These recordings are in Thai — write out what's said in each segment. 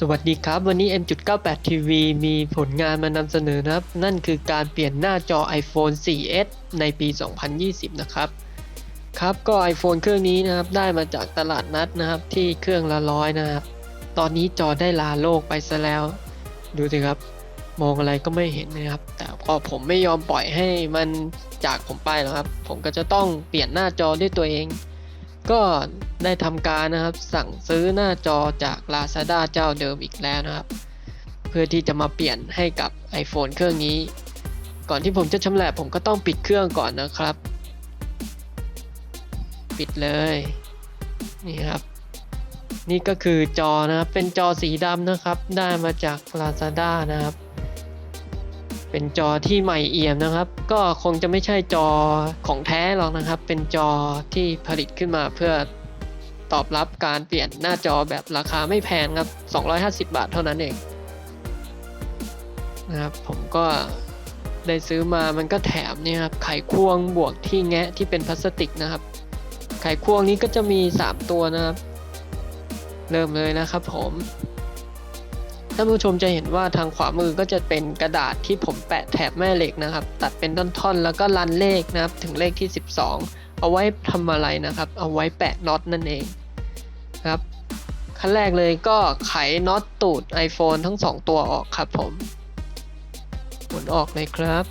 สวัสดีครับ วันนี้ M.98 TV มีผลงานมานำเสนอนะครับ นั่นคือการเปลี่ยนหน้าจอ iPhone 4S ในปี 2020 นะครับ ครับก็ iPhone เครื่องนี้นะครับ ได้มาจากตลาดนัดนะครับ ที่เครื่องละร้อยนะครับ ตอนนี้จอได้ลาโลกไปซะแล้ว ดูสิครับ มองอะไรก็ไม่เห็นนะครับ แต่พอผมไม่ยอมปล่อยให้มันจากผมไปหรอกครับ ผมก็จะต้องเปลี่ยนหน้าจอด้วยตัวเอง ก็ได้ทำการนะครับสั่งซื้อหน้าจอจาก Lazada เจ้าเดิมอีกแล้วนะครับ เพื่อที่จะมาเปลี่ยนให้กับ iPhone เครื่องนี้ ก่อนที่ผมจะชำแหละผมก็ต้องปิดเครื่องก่อนนะครับ ปิดเลยนี่ครับ นี่ก็คือจอนะครับเป็นจอสีดำนะครับ ได้มาจาก Lazada นะครับ เป็นจอที่ใหม่เอี่ยมนะครับ ก็คงจะไม่ใช่จอของแท้หรอกนะครับ เป็นจอที่ผลิตขึ้นมาเพื่อตอบรับการเปลี่ยนหน้าจอแบบราคาไม่แพงครับ 250 บาทเท่านั้นเองนะครับผมก็ได้ซื้อมามันก็แถมเนี่ยครับไขควงบวกที่แงะที่เป็นพลาสติกนะครับ ไขควงนี้ก็จะมี 3 ตัวนะครับ เริ่มเลยนะครับผม ท่านผู้ชมจะเห็นว่าทางขวามือก็จะเป็นกระดาษที่ผมแปะแถบแม่เหล็กนะครับ ตัดเป็นท่อนๆ แล้วก็รันเลขนะครับถึงเลขที่ 12 เอาไว้ทำอะไรนะครับ เอาไว้แปะน็อตนั่นเองครับขั้นแรกเลยก็ไขน็อตตูด iPhone ทั้ง 2 ตัวออกครับผมหมุนออกเลยครับ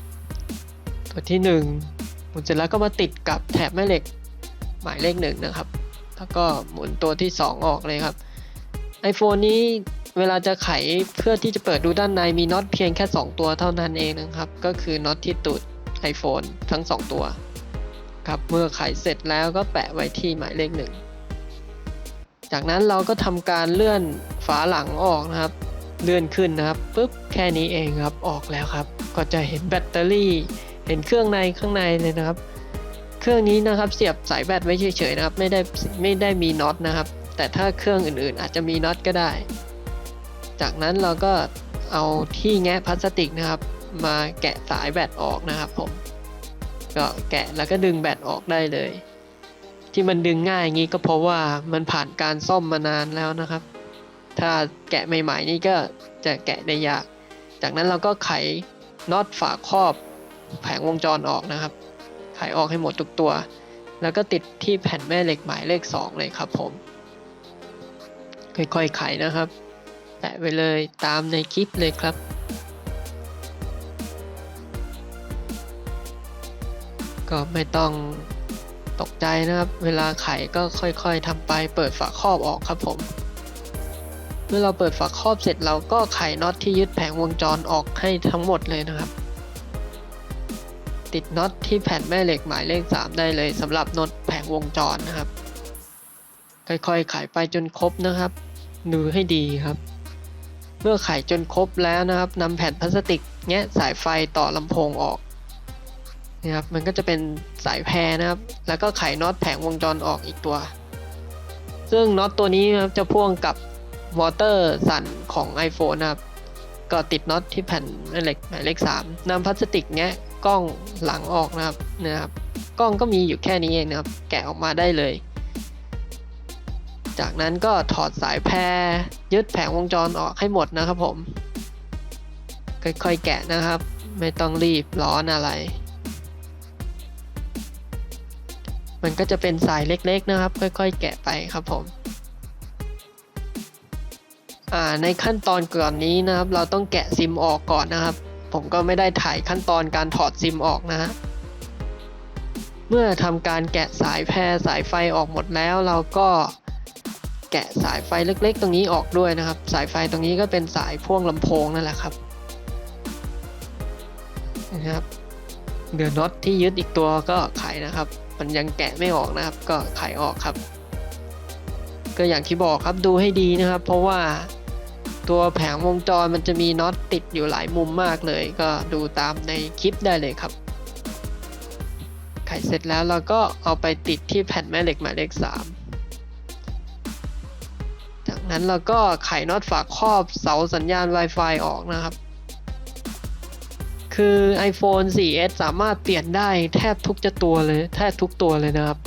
ตัวที่1หมุนเสร็จแล้วก็มาติดกับแถบแม่เหล็กหมายเลขหนึ่งนะครับ แล้วก็หมุนตัวที่ 2 ออกเลยครับ iPhone นี้ เวลาจะไขเพื่อที่จะเปิดดูด้านในมีน็อตเพียงแค่ 2 ตัวเท่านั้นเองนะครับ ก็คือน็อตที่ตูด iPhone ทั้ง 2 ตัวครับเมื่อไขเสร็จแล้วก็แปะไว้ที่หมายเลขหนึ่งจากนั้นเราก็ทำการเลื่อนฝาหลังออกนะครับ เลื่อนขึ้นนะครับปุ๊บแค่นี้เองครับออกแล้วครับ ก็จะเห็นแบตเตอรี่ เห็นเครื่องในข้างในเลยนะครับ เครื่องนี้นะครับเสียบสายแบตไว้เฉยๆนะครับ ไม่ได้ไม่ได้มีน็อตนะครับ แต่ถ้าเครื่องอื่นๆ อาจจะมีน็อตก็ได้ จากนั้นเราก็เอาที่แงะพลาสติกนะครับ มาแกะสายแบตออกนะครับผม ก็แกะแล้วก็ดึงแบตออกได้เลย ที่มันดึงง่ายอย่างนี้ก็เพราะว่ามันผ่านการซ่อมมานานแล้วนะครับ ถ้าแกะใหม่ ๆ นี่ก็จะแกะได้ยาก จากนั้นเราก็ไขน็อตฝาครอบแผงวงจรออกนะครับ ไขออกให้หมดทุกตัว แล้วก็ติดที่แผ่นแม่เหล็กหมายเลข 2 เลยครับผม ค่อยๆ ไขนะครับ แปะไว้เลยตามในคลิปเลยครับก็ไม่ต้องตกใจนะครับ เวลาไขก็ค่อยๆทำไปเปิดฝาครอบออกครับผม เมื่อเราเปิดฝาครอบเสร็จเราก็ไขน็อตที่ยึดแผงวงจรออกให้ทั้งหมดเลยนะครับ ติดน็อตที่แผ่นแม่เหล็กหมายเลข 3 ได้เลยสำหรับน็อตแผงวงจรนะครับ ค่อยๆไขไปจนครบนะครับ ดูให้ดีครับ เมื่อไขจนครบแล้วนะครับนำแผ่นพลาสติกแงะสายไฟต่อลำโพงออกนะครับมันก็จะเป็นสายแพรนะครับ แล้วก็ไขน็อตแผงวงจรออกอีกตัว ซึ่งน็อตตัวนี้นะครับจะพ่วงกับมอเตอร์สั่นของ iPhone นะครับ ก็ติดน็อตที่แผ่นแม่เหล็กหมายเลข3นำพลาสติกแงะกล้องหลังออกนะครับนะครับ กล้องก็มีอยู่แค่นี้เองนะครับ แกะออกมาได้เลย จากนั้นก็ถอดสายแพรยึดแผงวงจรออกให้หมดนะครับผม ค่อยๆแกะนะครับ ไม่ต้องรีบร้อนอะไร มันก็จะเป็นสายเล็กๆนะครับ ค่อยๆ แกะไปครับผมในขั้นตอนก่อนนี้นะครับ เราต้องแกะซิมออกก่อนนะครับ ผมก็ไม่ได้ถ่ายขั้นตอนการถอดซิมออกนะฮะเมื่อทำการแกะสายแพรสายไฟออกหมดแล้ว เราก็ แกะสายไฟเล็ก ๆ ตรงนี้ออกด้วยนะครับ สายไฟตรงนี้ก็เป็นสายพ่วงลำโพงนั่นแหละครับนะครับเดือน็อตที่ยึดอีกตัวก็ไขนะครับ มันยังแกะไม่ออกนะครับ ก็ไขออกครับ ก็อย่างที่บอกครับดูให้ดีนะครับ เพราะว่าตัวแผงวงจรมันจะมีน็อตติดอยู่หลายมุมมากเลย ก็ดูตามในคลิปได้เลยครับ ไขเสร็จแล้วเราก็เอาไปติดที่แผ่นแม่เหล็กหมายเลข3จาก นั้นเราก็ไขน็อตฝาครอบเสาสัญญาณ Wi-Fi ออกนะครับ คือ iPhone 4S สามารถเปลี่ยนได้แทบทุกจะตัวเลย แทบทุกตัวเลยนะครับ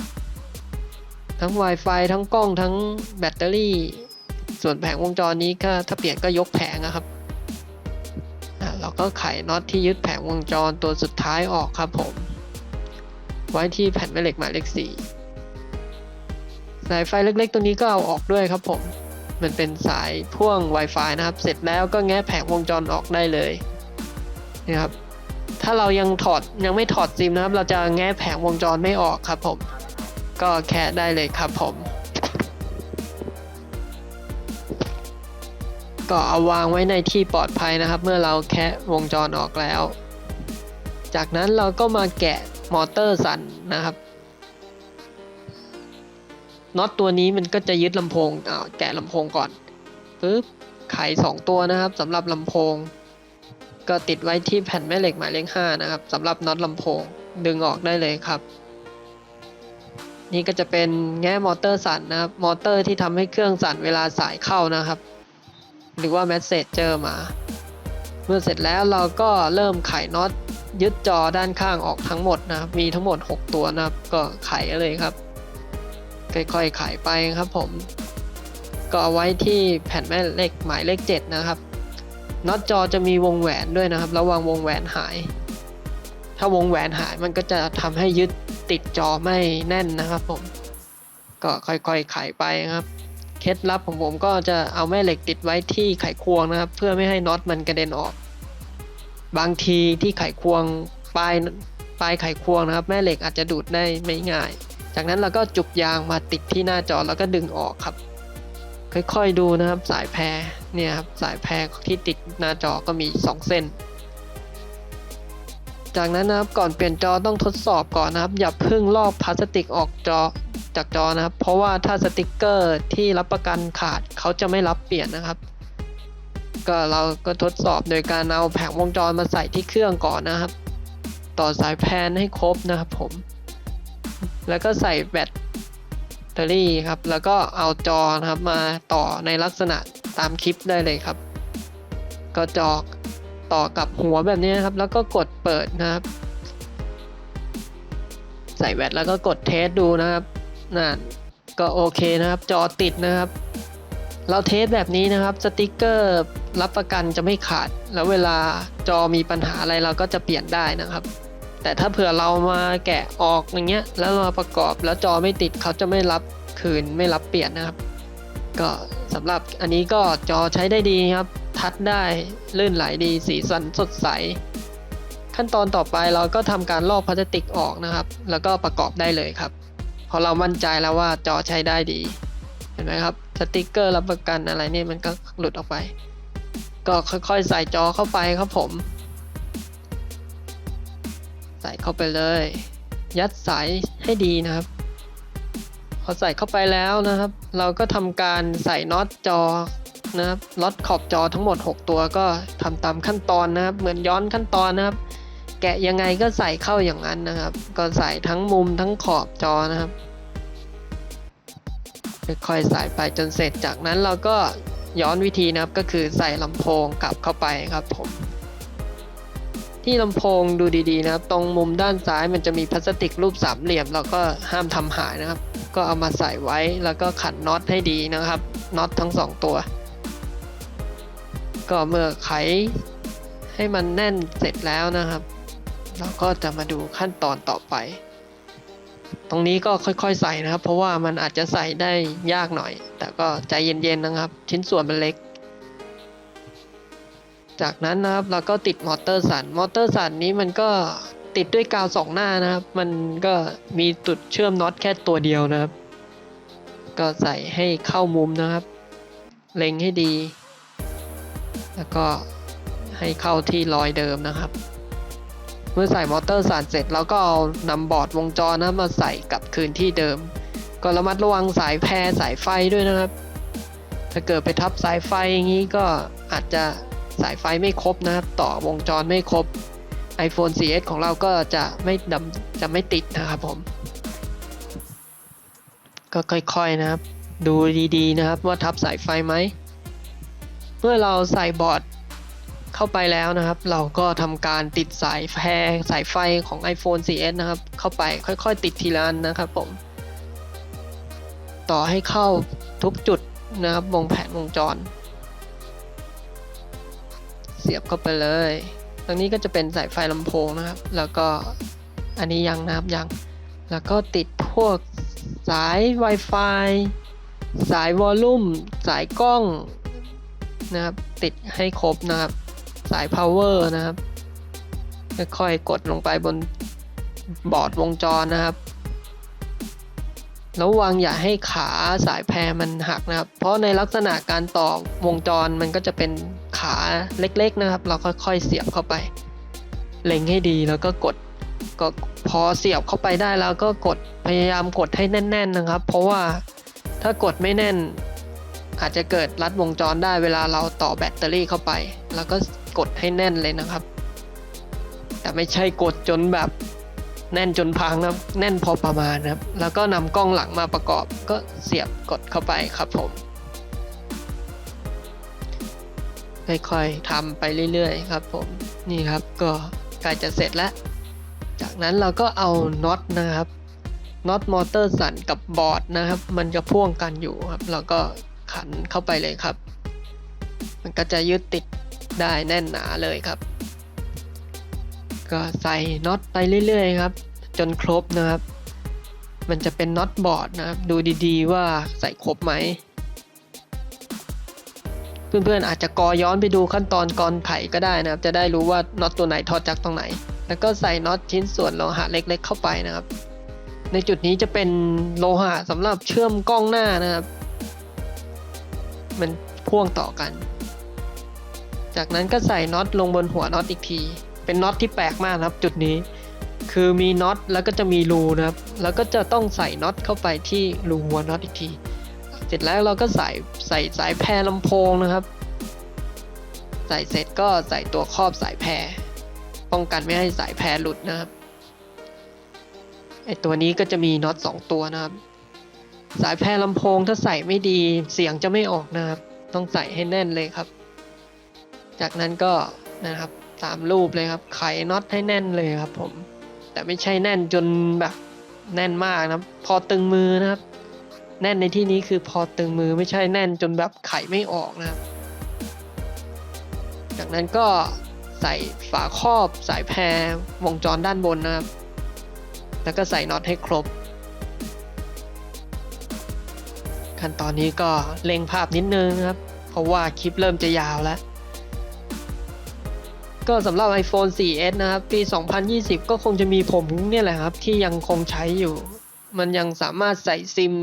ทั้ง Wi-Fi ทั้งกล้องทั้งแบตเตอรี่ ส่วนแผงวงจรนี้ก็ถ้าเปลี่ยนก็ยกแผงนะครับเราก็ไขน็อตที่ยึดแผงวงจรตัวสุดท้ายออกครับผม ไว้ที่แผ่นแม่เหล็กหมายเลขสี่สายไฟเล็กๆ ตัวนี้ก็เอาออกด้วยครับผม มันเป็นสายพ่วง Wi-Fi นะครับ เสร็จแล้วก็แงะแผงวงจรออกได้เลยนะครับ ถ้าเรายังถอดยังไม่ถอดซิมนะครับ เราจะแงะแผงวงจรไม่ออกครับผม ก็แค่ได้เลยครับผม ก็เอาวางไว้ในที่ปลอดภัยนะครับ เมื่อเราแคะวงจรออกแล้ว จากนั้นเราก็มาแกะมอเตอร์สั่นนะครับ น็อตตัวนี้มันก็จะยึดลำโพงอ่าแกะลำโพงก่อนปึ๊บไขสองตัวนะครับสำหรับลำโพง ก็ติดไว้ที่แผ่นแม่เหล็กหมายเลขห้านะครับสำหรับน็อตลำโพงดึงออกได้เลยครับ นี่ก็จะเป็นแง่มอเตอร์สั่นนะครับ มอเตอร์ที่ทำให้เครื่องสั่นเวลาสายเข้านะครับ หรือว่าแมสเซจเจอมา เมื่อเสร็จแล้วเราก็เริ่มไขน็อตยึดจอด้านข้างออกทั้งหมดนะครับ มีทั้งหมด 6 ตัวนะครับ ก็ไขเลยครับ ค่อยๆไขไปครับผม ก็เอาไว้ที่แผ่นแม่เหล็กหมายเลข 7 นะครับน็อตจอจะมีวงแหวนด้วยนะครับ ระวังวงแหวนหาย ถ้าวงแหวนหายมันก็จะทำให้ยึดติดจอไม่แน่นนะครับผม ก็ค่อยๆไขไปครับ เคล็ดลับของผมก็จะเอาแม่เหล็กติดไว้ที่ไขควงนะครับ เพื่อไม่ให้น็อตมันกระเด็นออก บางทีที่ไขควงปลายปลายไขควงนะครับ แม่เหล็กอาจจะดูดได้ไม่ง่าย จากนั้นเราก็จุกยางมาติดที่หน้าจอแล้วก็ดึงออกครับ ค่อยๆดูนะครับสายแพรเนี่ยครับสายแพรที่ติดหน้าจอก็มี 2 เส้น จากนั้นนะครับก่อนเปลี่ยนจอต้องทดสอบก่อนนะครับ อย่าเพิ่งลอกพลาสติกออกจอจากจอนะครับ เพราะว่าถ้าสติกเกอร์ที่รับประกันขาดเขาจะไม่รับเปลี่ยนนะครับก็เราก็ทดสอบโดยการเอาแผงวงจรมาใส่ที่เครื่องก่อนนะครับ ต่อสายแพนให้ครบนะครับผม แล้วก็ใส่แบตเตอรี่ครับ แล้วก็เอาจอนะครับมาต่อในลักษณะตามคลิปได้เลยครับ ก็จอต่อกับหัวแบบนี้ครับ แล้วก็กดเปิดนะครับ ใส่แบตแล้วก็กดเทสดูนะครับนั่นก็โอเคนะครับ จอติดนะครับ เราเทสแบบนี้นะครับสติกเกอร์รับประกันจะไม่ขาด แล้วเวลาจอมีปัญหาอะไรเราก็จะเปลี่ยนได้นะครับ แต่ถ้าเผื่อเรามาแกะออกอย่างเงี้ย แล้วมาประกอบแล้วจอไม่ติดเขาจะไม่รับคืนไม่รับเปลี่ยนนะครับ ก็สำหรับอันนี้ก็จอใช้ได้ดีครับ ทัดได้ลื่นไหลดีสีสันสดใส ขั้นตอนต่อไปเราก็ทำการลอกพลาสติกออกนะครับ แล้วก็ประกอบได้เลยครับพอเรามั่นใจแล้วว่าจอใช้ได้ดีเห็นไหมครับสติกเกอร์รับประกันอะไรเนี่ยมันก็หลุดออกไป ก็ค่อยๆใส่จอเข้าไปครับผม ส่เข้าไปเลย ยัดสายให้ดีนะครับ พอใส่เข้าไปแล้วนะครับ เราก็ทำการใส่น็อตจอนะครับน็อตขอบจอทั้งหมด 6 ตัวก็ทำตามขั้นตอนนะครับ เหมือนย้อนขั้นตอนนะครับ แกะยังไงก็ใส่เข้าอย่างนั้นนะครับ ก็ใส่ทั้งมุมทั้งขอบจอนะครับค่อยๆใส่ไปจนเสร็จจากนั้นเราก็ย้อนวิธีนะครับก็คือใส่ลำโพงกลับเข้าไปครับผม ที่ลำโพงดูดีๆนะครับ ตรงมุมด้านซ้ายมันจะมีพลาสติกรูปสามเหลี่ยมเราก็ห้ามทำหายนะครับ ก็เอามาใส่ไว้แล้วก็ขันน็อตให้ดีนะครับน็อตทั้งสองตัว ก็เมื่อไขให้มันแน่นเสร็จแล้วนะครับ เราก็จะมาดูขั้นตอนต่อไป ตรงนี้ก็ค่อยๆใส่นะครับ เพราะว่ามันอาจจะใส่ได้ยากหน่อย แต่ก็ใจเย็นๆนะครับ ชิ้นส่วนมันเล็ก จากนั้นนะครับเราก็ติดมอเตอร์สัน มอเตอร์สันนี้มันก็ติดด้วยกาวสองหน้านะครับ มันก็มีจุดเชื่อมน็อตแค่ตัวเดียวนะครับ ก็ใส่ให้เข้ามุมนะครับ เล็งให้ดี แล้วก็ให้เข้าที่รอยเดิมนะครับ เมื่อใส่มอเตอร์สานเสร็จเราก็เอานำบอร์ดวงจรนะมาใส่กลับคืนที่เดิม ก็ระมัดระวังสายแพรสายไฟด้วยนะครับ ถ้าเกิดไปทับสายไฟอย่างนี้ก็อาจจะ สายไฟไม่ครบนะครับ ต่อวงจรไม่ครบ iPhone 4S ของเราก็จะไม่ดำจะไม่ติดนะครับผม ก็ค่อยๆนะครับ ดูดีๆนะครับว่าทับสายไฟไหม เมื่อเราใส่บอร์ดเข้าไปแล้วนะครับ เราก็ทำการติดสายแพรสายไฟของ iPhone 4S นะครับ เข้าไปค่อยๆ ติดทีละอันนะครับผม ต่อให้เข้าทุกจุดนะครับวงแผนวงจร สียบเข้าไปเลย ตรงนี้ก็จะเป็นสายไฟลำโพงนะครับ แล้วก็อันนี้ยังนะครับยัง แล้วก็ติดพวกสาย Wi-Fi สายวอลลุ่ม สายกล้องนะครับ ติดให้ครบนะครับ สาย power นะครับค่อยๆกดลงไปบนบอร์ดวงจรนะครับ ระวังอย่าให้ขาสายแพรมันหักนะครับ เพราะในลักษณะการต่อวงจรมันก็จะเป็น ขาเล็กๆนะครับ เราค่อยๆเสียบเข้าไป เล็งให้ดีแล้วก็กดก็พอเสียบเข้าไปได้แล้วก็กดพยายามกดให้แน่น ๆนะครับ เพราะว่าถ้ากดไม่แน่น อาจจะเกิดรัดวงจรได้เวลาเราต่อแบตเตอรี่เข้าไป แล้วก็กดให้แน่นเลยนะครับ แต่ไม่ใช่กดจนแบบแน่นจนพังนะครับแน่นพอประมาณนะครับ แล้วก็นำกล้องหลังมาประกอบก็เสียบกดเข้าไปครับผม ค่อยๆทำไปเรื่อยๆครับผมนี่ครับก็ใกล้จะเสร็จแล้ว จากนั้นเราก็เอาน็อตนะครับน็อตมอเตอร์สันกับบอร์ดนะครับ มันจะพ่วงกันอยู่ครับ เราก็ขันเข้าไปเลยครับ มันก็จะยึดติดได้แน่นหนาเลยครับ ก็ใส่น็อตไปเรื่อยๆครับ จนครบนะครับ มันจะเป็นน็อตบอร์ดนะครับ ดูดีๆว่าใส่ครบไหม เพื่อนๆอาจจะกอย้อนไปดูขั้นตอนกอนไขก็ได้นะครับ จะได้รู้ว่าน็อตตัวไหนถอดจากตรงไหน แล้วก็ใส่น็อตชิ้นส่วนโลหะเล็ก ๆ เข้าไปนะครับ ในจุดนี้จะเป็นโลหะสำหรับเชื่อมกล้องหน้านะครับ มันพ่วงต่อกัน จากนั้นก็ใส่น็อตลงบนหัวน็อตอีกที เป็นน็อตที่แปลกมากครับ จุดนี้ คือมีน็อตแล้วก็จะมีรูนะครับ แล้วก็จะต้องใส่น็อตเข้าไปที่รูหัวน็อตอีกที เสร็จแล้วเราก็ใส่ใส่สายแพรลำโพงนะครับ ใส่เสร็จก็ใส่ตัวครอบสายแพรป้องกันไม่ให้สายแพรหลุดนะครับไอตัวนี้ก็จะมีน็อต2ตัวนะครับ สายแพรลำโพงถ้าใส่ไม่ดีเสียงจะไม่ออกนะครับ ต้องใส่ให้แน่นเลยครับ จากนั้นก็นะครับตามรูปเลยครับ ไขน็อตให้แน่นเลยครับผม แต่ไม่ใช่แน่นจนแบบแน่นมากนะครับ พอตึงมือนะครับ แน่นในที่นี้คือพอตึงมือไม่ใช่แน่นจนแบบไขไม่ออกนะครับ จากนั้นก็ใส่ฝาครอบสายแพรวงจรด้านบนนะครับ แล้วก็ใส่น็อตให้ครบ ขั้นตอนนี้ก็เล็งภาพนิดนึงนะครับ เพราะว่าคลิปเริ่มจะยาวแล้ว ก็สำหรับ iPhone 4S นะครับ ปี 2020 ก็คงจะมีผมเนี่ยแหละครับ ที่ยังคงใช้อยู่ มันยังสามารถใส่ซิม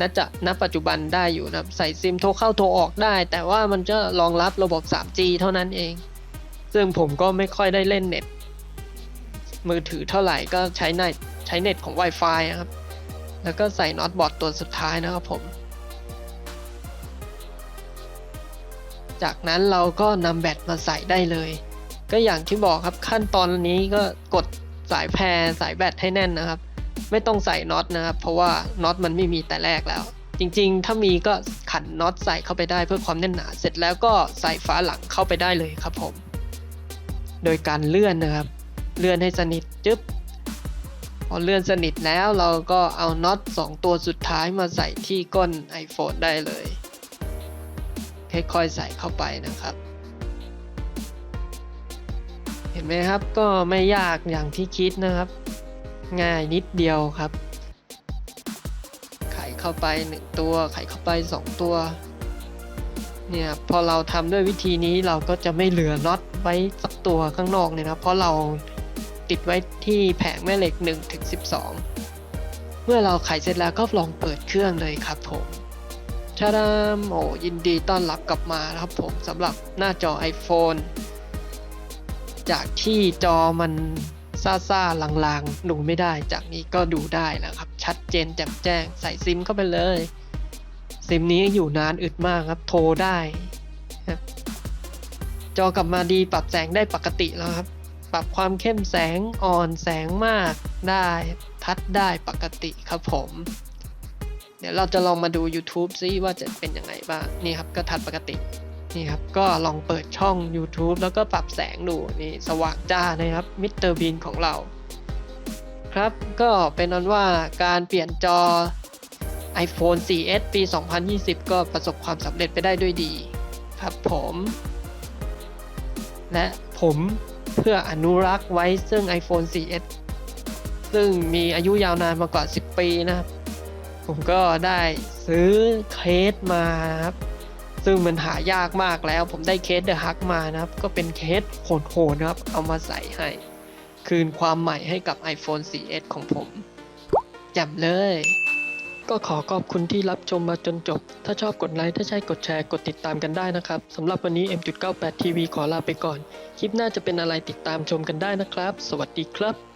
ณจะณปัจจุบันได้อยู่นะใส่ซิมโทรเข้าโทรออกได้ แต่ว่ามันจะรองรับระบบ 3G เท่านั้นเอง ซึ่งผมก็ไม่ค่อยได้เล่นเน็ต มือถือเท่าไหร่ก็ใช้เน็ตใช้เน็ตของ Wi-Fi อะครับ แล้วก็ใส่น็อตบอร์ดตัวสุดท้ายนะครับผม จากนั้นเราก็นำแบตมาใส่ได้เลย ก็อย่างที่บอกครับขั้นตอนนี้ก็กดสายแพรสายแบตให้แน่นนะครับ ไม่ต้องใส่น็อตนะครับเพราะว่าน็อตมันไม่มีแต่แรกแล้ว จริงๆ ถ้ามีก็ขันน็อตใส่เข้าไปได้เพื่อความแน่นหนา เสร็จแล้วก็ใส่ฝาหลังเข้าไปได้เลยครับผม โดยการเลื่อนนะครับ เลื่อนให้สนิทจึ๊บพอเลื่อนสนิทแล้วเราก็เอาน็อต2 ตัวสุดท้ายมาใส่ที่ก้น iPhone ได้เลยค่อยๆใส่เข้าไปนะครับ เห็นไหมครับก็ไม่ยากอย่างที่คิดนะครับ ง่ายนิดเดียวครับ ไขเข้าไป 1 ตัว ไขเข้าไป 2 ตัว เนี่ยพอเราทำด้วยวิธีนี้เราก็จะไม่เหลือน็อตไว้สักตัวข้างนอกเลยนะเพราะเราติดไว้ที่แผงแม่เหล็ก1ถึง12 เมื่อเราไขเสร็จแล้วก็ลองเปิดเครื่องเลยครับผมชาดามโอ้ยินดีต้อนรับกลับมานะครับผมสำหรับหน้าจอ iPhone จากที่จอมัน ซ่าซ่าลางๆ ดูไม่ได้จากนี้ก็ดูได้แล้วครับ ชัดเจนแจ่มแจ้งใส่ซิมเข้าไปเลย ซิมนี้อยู่นานอึดมากครับ โทรได้ครับจอกลับมาดีปรับแสงได้ปกติแล้วครับ ปรับความเข้มแสงอ่อนแสงมากได้ ทัดได้ปกติครับผม เดี๋ยวเราจะลองมาดู YouTube ซิว่าจะเป็นยังไงบ้าง นี่ครับก็ทัดปกติ นี่ครับก็ลองเปิดช่อง YouTube แล้วก็ปรับแสงดูนี่สว่างจ้านะครับมิสเตอร์บีนของเรา ครับก็เป็นนั้นว่าการเปลี่ยนจอ iPhone 4S ปี 2020 ก็ประสบความสำเร็จไปได้ด้วยดีครับผม และผมเพื่ออนุรักษ์ไว้ซึ่ง iPhone 4S ซึ่งมีอายุยาวนานมากว่า 10 ปีนะครับ ผมก็ได้ซื้อเคสมาครับ ซึ่งมันหายากมากแล้ว ผมได้เคสเดอะฮักมานะครับ ก็เป็นเคสโหดๆนะครับ เอามาใส่ให้ คืนความใหม่ให้กับ iPhone 4S ของผมแจ่มเลย ก็ขอขอบคุณที่รับชมมาจนจบ ถ้าชอบกดไลค์ ถ้าใช่กดแชร์ กดติดตามกันได้นะครับสำหรับวันนี้ M.98 TV ขอลาไปก่อน คลิปหน้าจะเป็นอะไรติดตามชมกันได้นะครับ สวัสดีครับ